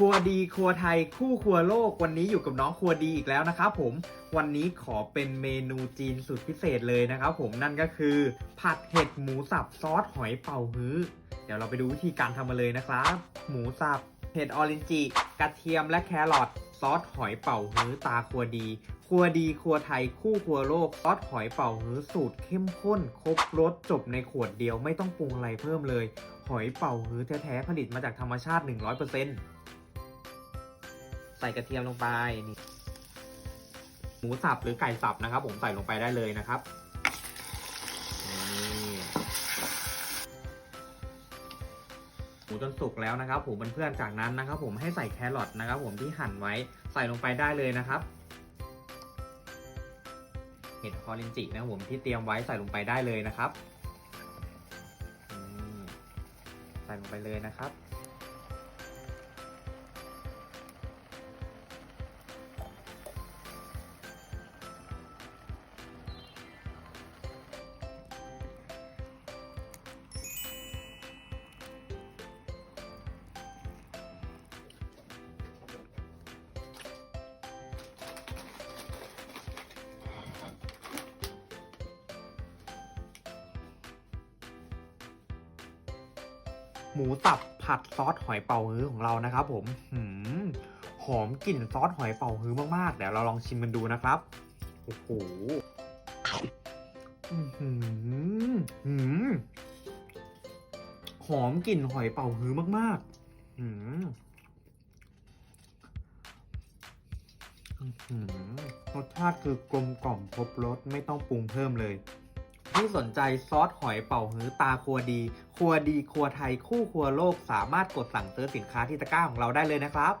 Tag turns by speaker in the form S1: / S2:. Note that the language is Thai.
S1: ครัวดีครัวไทยคู่ครัวโลกวันนี้อยู่กับน้องครัวดีอีกแล้วนะครับผมวันนี้ขอเป็นเมนูจีนสุดพิเศษเลยนะครับผมนั่นก็คือ ผัดเห็ดหมูสับซอสหอยเป่าฮื้อ เดี๋ยวเราไปดูวิธีการทำมาเลยนะครับ หมูสับเห็ดออรินจิกระเทียมและแครอทซอสหอยเป่าฮื้อตาครัวดี ครัวดีครัวไทยคู่ครัวโลกซอสหอยเป่าฮื้อสูตรเข้มข้น ครบรสจบในขวดเดียวไม่ต้องปรุงอะไรเพิ่มเลย หอยเป่าฮื้อแท้ๆผลิตมาจากธรรมชาติ 100% ใส่กระเทียมลงไปนี่หมูสับหรือไก่สับนะครับ ผมใส่ลงไปได้เลยนะครับนี่หมูจนสุกแล้วนะครับผมเพื่อนๆจากนั้นนะครับ ผมให้ใส่แครอทนะครับ ผมที่หั่นไว้ใส่ลงไปได้เลยนะครับเห็ดคอรินจินะครับผมที่เตรียมไว้ใส่ลงไปได้เลยนะครับนี่ใส่ลงไปเลยนะครับ หมูสับผัดซอสหอยเป่าฮื้อของเรานะครับ ผมหืมหอมกลิ่นซอสหอยเป่าฮื้อมากๆเดี๋ยวเราลองชิมกันดูนะครับโอ้โหหือหืมหอมกลิ่นหอยเป่าฮื้อมากๆหืมรสชาติคือกลมกล่อมครบรสไม่ต้องปรุงเพิ่มเลย ที่สนใจซอสหอยเป่าฮื้อตาครัวดี ครัวดีครัวไทยคู่ครัวโลกสามารถกดสั่งซื้อสินค้าที่ตะกร้าของเราได้เลยนะครับ